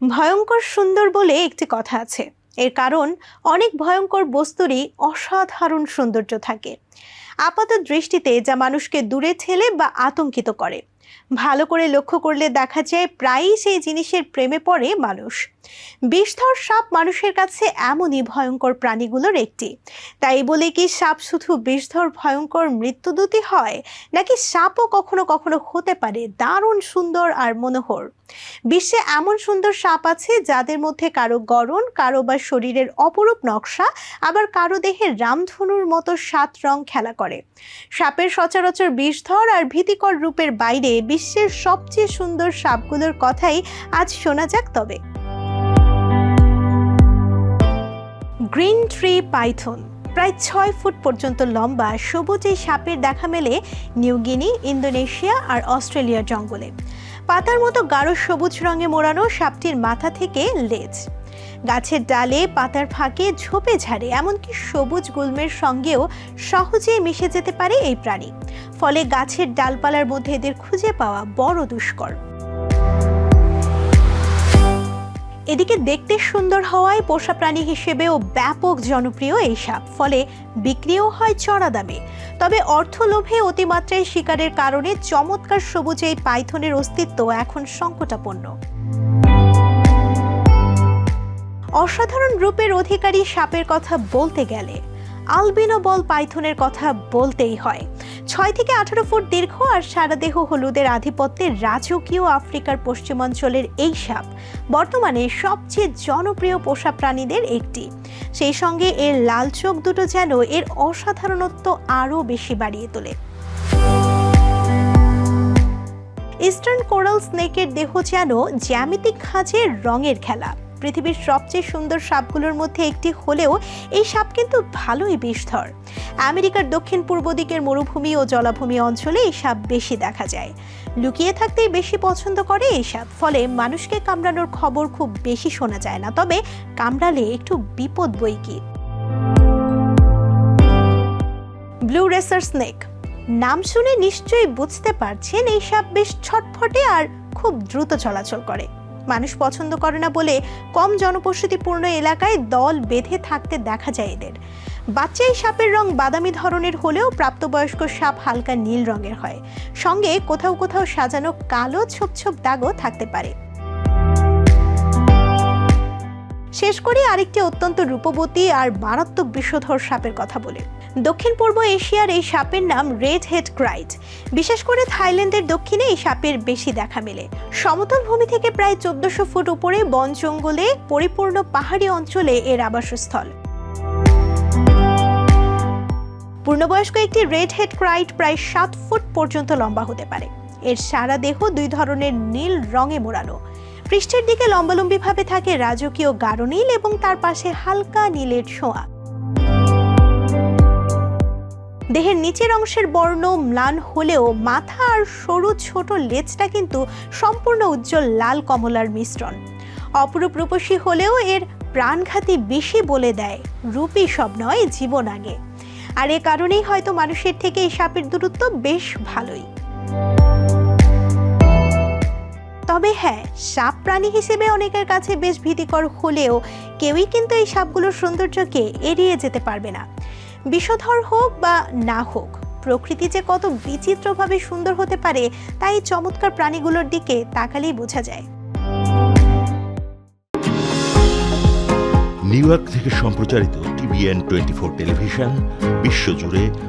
ভয়ঙ্কর সুন্দর বলে একটি কথা আছে। এর কারণ, অনেক ভয়ঙ্কর বস্তুরই অসাধারণ সৌন্দর্য থাকে। আপাত দৃষ্টিতে যা মানুষকে দূরে ঠেলে বা আতঙ্কিত করে। ভালো করে লক্ষ্য করলে দেখা যায় প্রায়ই সেই জিনিসের প্রেমে পড়ে মানুষ। বিষধর সাপ মানুষের কাছে এমনই ভয়ঙ্কর প্রাণীগুলোর একটি। তাই বলে কি সাপ শুধু বিষধর, ভয়ঙ্কর মৃত্যুদূতী হয়, নাকি সাপও কখনো কখনো হতে পারে দারুণ সুন্দর আর মনোহর? বিশ্বে এমন সুন্দর সাপ আছে যাদের মধ্যে কারও গড়ন কারও বা শরীরের অপরূপ নকশা, আবার কারও দেহে রামধনুর মতো সাত রং খেলা করে। সাপের সচরাচর বিষধর আর ভীতিকর রূপের বাইরে বিশ্বের সবচেয়ে সুন্দর সাপগুলোর কথাই আজ শোনা যাক তবে। গ্রিন ট্রি পাইথন, প্রায় ছয় ফুট পর্যন্ত লম্বা, সবুজ এই সাপের দেখা মেলে নিউগিনি ইন্দোনেশিয়া আর অস্ট্রেলিয়ার জঙ্গলে। পাতার মতো গাঢ় সবুজ রঙে মোড়ানো সাপটির মাথা থেকে লেজ। গাছের ডালে পাতার ফাঁকে ঝোপে ঝাড়ে, এমনকি সবুজ গুল্মের সঙ্গেও সহজেই মিশে যেতে পারে এই প্রাণী। ফলে গাছের ডালপালার মধ্যে এদের খুঁজে পাওয়া বড় দুষ্কর। এদিকে দেখতে সুন্দর হওয়ায় পোষা প্রাণী হিসেবেও ব্যাপক জনপ্রিয় এই সাপ, ফলে বিক্রিও হয় চড়া দামে। তবে অর্থলোভে অতিমাত্রায় শিকারের কারণে চমৎকার সবুজ এই পাইথনের অস্তিত্ব এখন সংকটাপন্ন। অসাধারণ রূপের অধিকারী সাপের কথা বলতে গেলে, আলবিনো বল পাইথনের কথা বলতেই হয়। ছয় থেকে আঠারো ফুট দীর্ঘ আর সারা দেহ হলুদের আধিপত্যের রাজকীয় আফ্রিকার পশ্চিমাঞ্চলের এই সাপ বর্তমানে সবচেয়ে জনপ্রিয় পোষা প্রাণীদের একটি। সেই সঙ্গে এর লাল চোখ দুটো যেন এর অসাধারণত্ব আরও বেশি বাড়িয়ে তোলে। ইস্টার্ন কোরাল স্নেকের দেহ যেন জ্যামিতিক খাঁজের রঙের খেলা। পৃথিবীর সবচেয়ে সুন্দর সাপগুলোর মধ্যে একটি হলেও এই সাপ কিন্তু ভালোই বিষধর। আমেরিকার দক্ষিণ পূর্ব দিকের মরুভূমি ও জলাভূমি অঞ্চলে এই সাপ বেশি দেখা যায়। লুকিয়ে থাকতেই বেশি পছন্দ করে এই সাপ, ফলে মানুষকে কামড়ানোর খবর খুব বেশি শোনা যায় না। তবে কামড়ালে একটু বিপদ বই কি? ব্লু রেসার স্নেক, নাম শুনে নিশ্চয়ই বুঝতে পারছেন এই সাপ বেশ ছটফটে আর খুব দ্রুত চলাচল করে। মানুষ পছন্দ করে না বলে কম জনবসতিপূর্ণ এলাকায় দল বেঁধে থাকতে দেখা যায় এদের। বাচ্চাই সাপের রং বাদামি ধরনের হলেও প্রাপ্তবয়স্ক সাপ হালকা নীল রঙের হয়। সঙ্গে কোথাও কোথাও সাজানো কালো ছোপ ছোপ দাগও থাকতে পারে। শেষ করি আরেকটি অত্যন্ত রূপবতী আর মারাত্মক বিষধর সাপের কথা বলে। দক্ষিণ পূর্ব এশিয়ার এই সাপের নাম রেড হেড ক্রাইট। বিশেষ করে থাইল্যান্ডের দক্ষিণে এই সাপের বেশি দেখা মেলে। সমতল ভূমি থেকে প্রায় চোদ্দশো ফুট উপরে বন জঙ্গলে পরিপূর্ণ পাহাড়ি অঞ্চলে এর আবাসস্থল। পূর্ণবয়স্ক একটি রেড হেড ক্রাইট প্রায় সাত ফুট পর্যন্ত লম্বা হতে পারে। এর সারা দেহ দুই ধরনের নীল রঙে মোড়ানো। পৃষ্ঠের দিকে লম্বালম্বিভাবে থাকে রাজকীয় গাঢ় নীল এবং তার পাশে হালকা নীলের ছোঁয়া। দেহের নিচের অংশের বর্ণ ম্লান হলেও মাথা আর সরু ছোট লেজটা কিন্তু সম্পূর্ণ উজ্জ্বল লাল কমলার মিশ্রণ। অপরূপ রূপসী হলেও এর প্রাণঘাতী বেশি বলে দেয়, রূপী সব নয়, জীবন আগে। আর এ কারণেই হয়তো মানুষের থেকে এই সাপের দূরত্ব বেশ ভালোই। তবে হ্যাঁ সাপ প্রাণী হিসেবে অনেকের কাছে বেশ ভীতিকর হলেও কেউই কিন্তু এই সাপগুলোর সৌন্দর্যকে এড়িয়ে যেতে পারবে না। বিষধর হোক বা না হোক, প্রকৃতি যে কত বিচিত্রভাবে সুন্দর হতে পারে তাই চমৎকার প্রাণীগুলোর দিকে তাকালেই বোঝা যায়। নিউ ইয়র্ক থেকে সম্প্রচারিত টিভিএন টোয়েন্টি ফোর টেলিভিশন বিশ্বজুড়ে